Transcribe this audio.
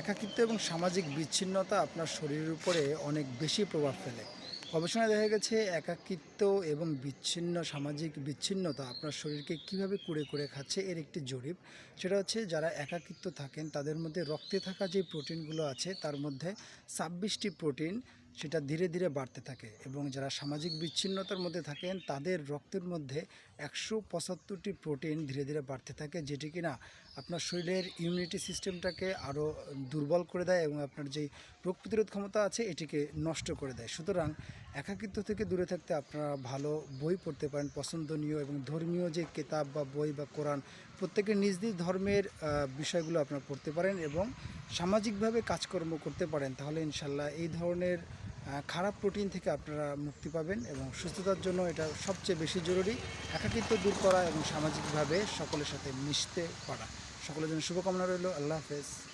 একাকিত্ব এবং সামাজিক বিচ্ছিন্নতা আপনার শরীরের উপরে অনেক বেশি প্রভাব ফেলে। গবেষণায় দেখা গেছে একাকিত্ব এবং বিচ্ছিন্ন, সামাজিক বিচ্ছিন্নতা আপনার শরীরকে কীভাবে কুড়ে কুড়ে খাচ্ছে এর একটি জরিপ। সেটা হচ্ছে যারা একাকিত্ব থাকেন তাদের মধ্যে রক্তে থাকা যে প্রোটিনগুলো আছে তার মধ্যে ছাব্বিশটি প্রোটিন সেটা ধীরে ধীরে বাড়তে থাকে এবং যারা সামাজিক বিচ্ছিন্নতার মধ্যে থাকেন, তাদের রক্তের মধ্যে একশো পঁচাত্তরটি প্রোটিন ধীরে ধীরে বাড়তে থাকে, যেটি কিনা আপনার শরীরের ইমিউনিটি সিস্টেমটাকে আরও দুর্বল করে দেয় এবং আপনার যেই রোগ প্রতিরোধ ক্ষমতা আছে, এটিকে নষ্ট করে দেয়। সুতরাং একাকিত্ব থেকে দূরে থাকতে আপনারা ভালো বই পড়তে পারেন, পছন্দনীয় এবং ধর্মীয় যে কেতাব বা বই বা কোরআন, প্রত্যেকের নিজ নিজ ধর্মের বিষয়গুলো আপনারা পড়তে পারেন এবং সামাজিকভাবে কাজকর্ম করতে পারেন। তাহলে ইনশাল্লাহ এই ধরনের খারাপ প্রোটিন থেকে আপনারা মুক্তি পাবেন এবং সুস্থতার জন্য এটা সবচেয়ে বেশি জরুরি। একাকিত্ব দূর করা এবং সামাজিকভাবে সকলের সাথে মিশতে পারা। সকলের জন্য শুভকামনা রইল। আল্লাহ হাফেজ।